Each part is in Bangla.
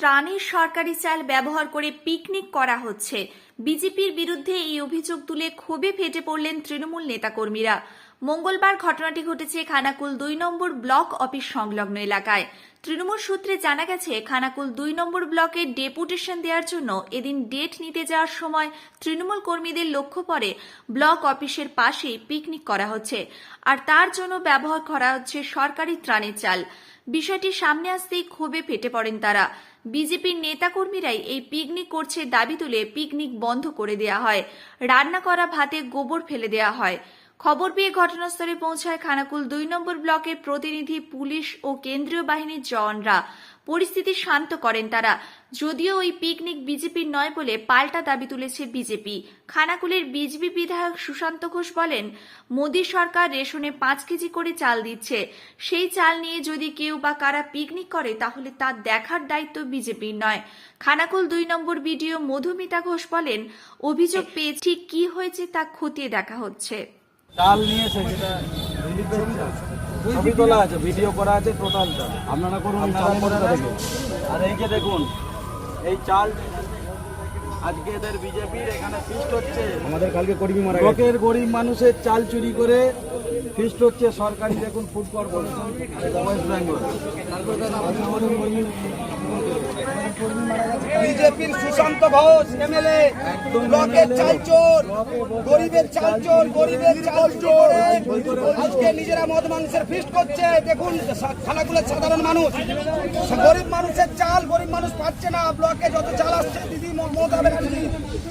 ত্রাণের সরকারি চাল ব্যবহার করে পিকনিক করা হচ্ছে। বিজেপির বিরুদ্ধে এই অভিযোগ তুলে ক্ষোভে ফেটে পড়লেন তৃণমূল নেতাকর্মীরা। মঙ্গলবার ঘটনাটি ঘটেছে খানাকুল দুই নম্বর ব্লক অফিস সংলগ্ন এলাকায়। তৃণমূল সূত্রে জানা গেছে, খানাকুল দুই নম্বর ব্লকে ডেপুটেশন দেওয়ার জন্য এদিন ডেট নিতে যাওয়ার সময় তৃণমূল কর্মীদের লক্ষ্য পড়ে ব্লক অফিসের পাশেই পিকনিক করা হচ্ছে। আর তার জন্য ব্যবহার করা হচ্ছে সরকারি ত্রাণের চাল। বিষয়টি সামনে আসতেই ক্ষোভে ফেটে পড়েন তারা। বিজেপির নেতাকর্মীরাই এই পিকনিক করছে দাবি তুলে পিকনিক বন্ধ করে দেয়া হয়। রান্না করা ভাতে গোবর ফেলে দেয়া হয়। খবর পেয়ে ঘটনাস্থলে পৌঁছায় খানাকুল দুই নম্বর ব্লকের প্রতিনিধি, পুলিশ ও কেন্দ্রীয় বাহিনীর জওয়ানরা। পরিস্থিতি শান্ত করেন তারা। যদিও ওই পিকনিক বিজেপির নয় বলে পাল্টা দাবি তুলেছে বিজেপি। খানাকুলের বিজেপি বিধায়ক সুশান্ত ঘোষ বলেন, মোদী সরকার রেশনে পাঁচ কেজি করে চাল দিচ্ছে। সেই চাল নিয়ে যদি কেউ বা কারা পিকনিক করে, তাহলে তা দেখার দায়িত্ব বিজেপির নয়। খানাকুল দুই নম্বর বিডিও মধুমিতা ঘোষ বলেন, অভিযোগ পেয়ে ঠিক কি হয়েছে তা খতিয়ে দেখা হচ্ছে। চাল নিয়েছে যেটা ছবি তোলা আছে ভিডিও করা আছে টোটালটা আপনারা করুন চাল করে দেখুন। আর এই যে দেখুন এই চাল আজকে এদের বিজেপির এখানে ফিস্ট হচ্ছে। আমাদের কালকে কর্মী মারা লোকের গরিব মানুষের চাল চুরি করে ফিস্ট হচ্ছে সরকারি দেখুন ফুড কর্পোরেশন ওয়েস্ট বেঙ্গল বিজেপির সুশান্ত ঘোষ এমএলএ ব্লকের চালচোর গরিবের চালচোর গরিবের চালচোর আজকে নিজেরা মদ মাংসের ফিস্ট করছে। দেখুন খানাগুলোর সাধারণ মানুষ। গরিব মানুষের চাল গরিব মানুষ পাচ্ছে না। ব্লকে যত চাল আসছে দিদি মমতা ব্যানার্জি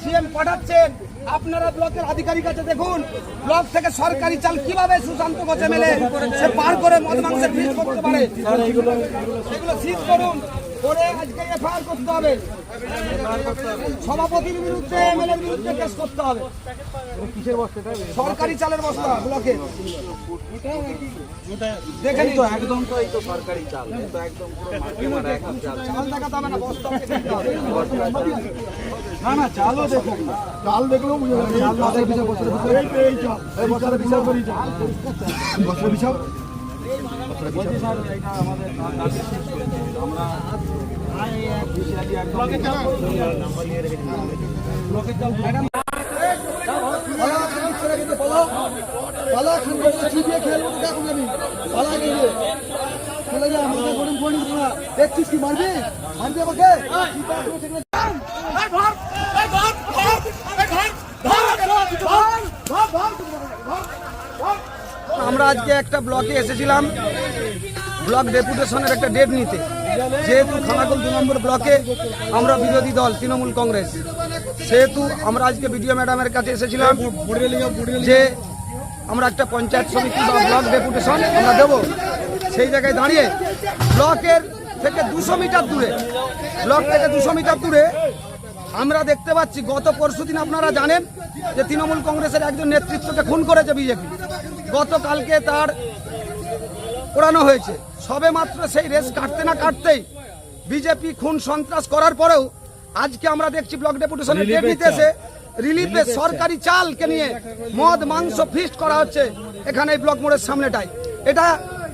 সিএম পাঠাচ্ছেন। আপনারা ব্লকের আধিকারিক আছে, দেখুন। ব্লক থেকে সরকারি চাল কীভাবে সুশান্ত ঘোষ মেলে, সে পার করে মদ মাংসের ফিজ করতে পারে। এগুলো সিজ করুন। করে আজকে এফআইআর করতে হবে সভাপতির বিরুদ্ধে এমএলএ বিরুদ্ধে কেস করতে হবে কিসের বস্তা সরকারি চালের বস্তা ব্লকে দেখেন তো একদম তো এই তো সরকারি চাল তো একদম পুরো মাঠে মারা একদম চাল চাল দেখাতে হবে না বস্তা দেখাতে হবে না না চালও দেখুন চাল দেখলেও বুঝে যাবে চাল মাথায় পিছনে বছরের ভিতরে এই চাল এই বছরের বিশাল করি চাল বছরের বিশাল দেখছিস কি মারবি মারবি আমাকে আমরা আজকে একটা ব্লকে এসেছিলাম। ব্লক ডেপুটেশনের একটা ডেট নিতে। যেহেতু খানাকুল দু নম্বর ব্লকে আমরা বিরোধী দল, তৃণমূল কংগ্রেস। সেহেতু আমরা আজকে বিডিও ম্যাডামের কাছে এসেছিলাম যে আমরা একটা পঞ্চায়েত সমিতি বা ব্লক ডেপুটেশন আমরা দেবো। সেই জায়গায় দাঁড়িয়ে ব্লকের থেকে দুশো মিটার দূরে, ব্লক থেকে দুশো মিটার দূরে আমরা দেখতে পাচ্ছি, গত পরশু দিন আপনারা জানেন যে তৃণমূল কংগ্রেসের একজন নেতৃত্বকে খুন করেছে বিজেপি। গতকালকে তার পোড়ানো হয়েছে। সবে মাত্র সেই রেস কাটতে না কাটতেই বিজেপি খুন সন্ত্রাস করার পরেও আজকে আমরা দেখছি ব্লক ডেপুটেশনের ডেট নিতেছে রিলিফে সরকারি চালকে নিয়ে মদ মাংস ফিস্ট করা হচ্ছে এখানে এই ব্লক মোড়ের সামনেটায়। এটা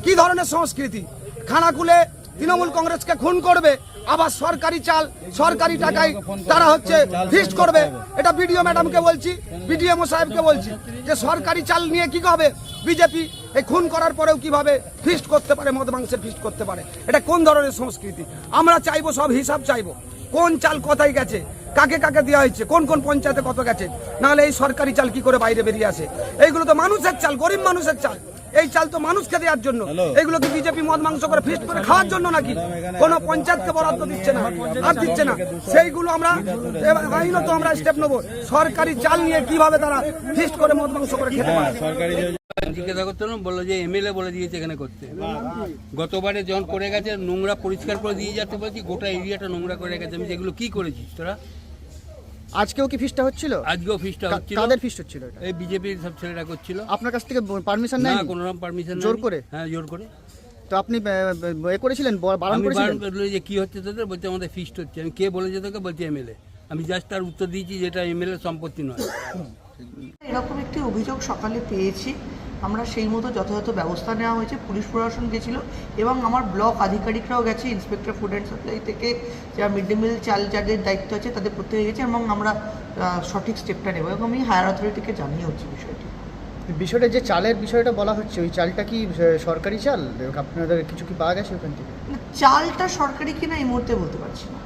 কি ধরনের সংস্কৃতি? খানাকুলে তৃণমূল কংগ্রেসকে খুন করবে আবার সরকারি চাল সরকারি টাকায় তারা হচ্ছে ফিস্ট করবে। এটা বিডিও ম্যাডামকে বলছি বিডিএম সাহেবকে বলছি যে সরকারি চাল নিয়ে কি হবে? বিজেপি এই খুন করার পরেও কীভাবে ফিস্ট করতে পারে মদ মাংসের ফিস্ট করতে পারে? এটা কোন ধরনের সংস্কৃতি? আমরা চাইব সব হিসাব চাইব। কোন চাল কোথায় গেছে? কাকে কাকে দেওয়া হয়েছে? কোন কোন পঞ্চায়েতে কত গেছে? নাহলে এই সরকারি চাল কি করে বাইরে বেরিয়ে আসে? এইগুলো তো মানুষের চাল গরিব মানুষের চাল। এই চাল তো মানুষকে দেওয়ার জন্য। এইগুলো কি বিজেপি মদ মাংস করে ফিস্ট করে খাওয়ার জন্য নাকি? কোন পঞ্চায়েতকে বরাদ্দ দিচ্ছে না আর দিচ্ছে না। সেইগুলো আমরা আইনত আমরা স্টেপ নেব। সরকারি চাল নিয়ে কীভাবে তারা ফিস্ট করে মদ মাংস করে খেতে পারে? জিজ্ঞাসা করছিলাম বলল যে এমএলএ বলে দিয়েছে এখানে করতে। গতবারে যখন করে গেছে নোংরা পরিষ্কার করে দিয়ে যাচ্ছে বলছি গোটা এরিয়াটা নোংরা করে গেছে। আমি যেগুলো কি করেছিস তোরা? আজকেও কি ফিস্টটা হচ্ছিল? আজকেও ফিসটা হচ্ছিল। কাদের ফিস্ট হচ্ছিল এটা? এই বিজেপির সব ছেলেরা করছিল। আপনার কাছ থেকে পারমিশন না কোনো রকম পারমিশন জোর করে? হ্যাঁ জোর করে। তো আপনি এ করেছিলেন? বারণ আমি করেছিলেন? যে কি হচ্ছে তোদের? বলছে আমাদের ফিস্ট হচ্ছে। আমি কে বলেছে তোকে? বলছে এমএলএ। আমি জাস্ট তার উত্তর দিয়েছি যেটা এমএলএ সম্পত্তি নয়। এরকম একটি অভিযোগ সকালে পেয়েছি। আমরা সেই মতো যথাযথ ব্যবস্থা নেওয়া হয়েছে। পুলিশ প্রশাসন গেছিল এবং আমার ব্লক আধিকারিকরাও গেছে ইন্সপেক্টর ফুড অ্যান্ড সাপ্লাই থেকে যারা মিড ডে মিল চাল যাদের দায়িত্ব আছে তাদের প্রত্যেকে গেছে এবং আমরা সঠিক স্টেপটা নেব এবং আমি হায়ার অথরিটিকে জানিয়ে হচ্ছে বিষয়টি। বিষয়টা যে চালের বিষয়টা বলা হচ্ছে ওই চালটা কি সরকারি চাল? আপনাদের কিছু কি পাওয়া গেছে ওখান থেকে? চালটা সরকারি কিনা এই মুহূর্তে বলতে পারছি না।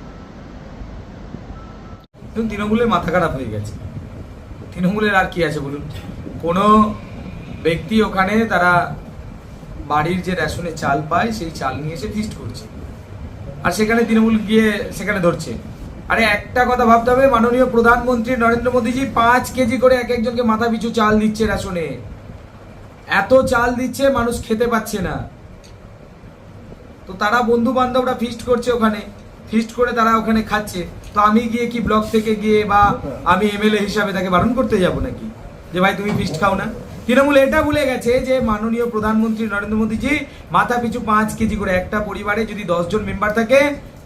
তৃণমূলের মাথা খারাপ হয়ে গেছে। তৃণমূলের আর কি আছে বলুন? কোনো ব্যক্তি ওখানে তারা বাড়ির যে রেশনে চাল পায়, সেই চাল নিয়ে এসে ফিস্ট করছে। আর সেখানে তৃণমূল গিয়ে সেখানে ধরছে। আরে একটা কথা ভাবতে হবে, মাননীয় প্রধানমন্ত্রী নরেন্দ্র মোদীজি পাঁচ কেজি করে এক একজনকে মাথা পিছু চাল দিচ্ছে রেশনে। এত চাল দিচ্ছে, মানুষ খেতে পাচ্ছে না। তো তারা বন্ধু বান্ধবরা ফিস্ট করছে ওখানে। ফিস্ট করে তারা ওখানে খাচ্ছে। তো আমি গিয়ে কি ব্লক থেকে গিয়ে বা আমি এমএলএ হিসাবে তাকে বারণ করতে যাব নাকি? যে ভাই, তুমি ফিস্ট খাও না। তৃণমূল এটা ভুলে গেছে যে মাননীয় প্রধানমন্ত্রী নরেন্দ্র মোদীজি মাথা পিছু পাঁচ কেজি করে একটা পরিবারে যদি দশজন মেম্বার থাকে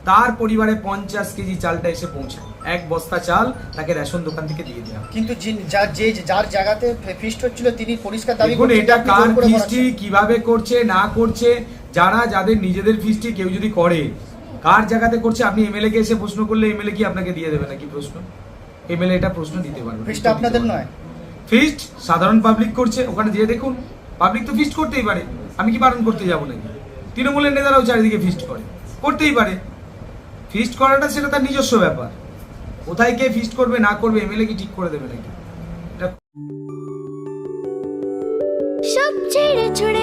তার পরিবারে পঞ্চাশ কেজি চালটা এসে পৌঁছায়। এক বস্তা চাল তাকে রেশন দোকান থেকে দিয়ে দেওয়া কিন্তু যার যে যার জায়গাতে ফিস্ট হচ্ছিল তিনি পরিষ্কার দাবি দেখুন এটা কার ফিস্টি কীভাবে করছে না করছে যারা যাদের নিজেদের ফিস্টি কেউ যদি করে কার জায়গাতে করছে আপনি এমএলএ কে এসে প্রশ্ন করলে এমএলএ কি আপনাকে দিয়ে দেবে নাকি প্রশ্ন? এমএলএ এটা প্রশ্ন দিতে পারবে ফিস্ট আপনাদের নয়। ফিস্ট সাধারণ পাবলিক করছে, ওখানে যেয়ে দেখুন পাবলিক তো ফিস্ট করতেই পারে, আমি কি বারণ করতে যাব নাকি? তৃণমূলের নেতারাও চারিদিকে ফিস্ট করে, করতেই পারে। ফিস্ট করাটা সেটা তার নিজস্ব ব্যাপার। কোথায় কে ফিস্ট করবে, না করবে এমএলএ কি ঠিক করে দেবে নাকি? সব ছেড়ে ছুড়ে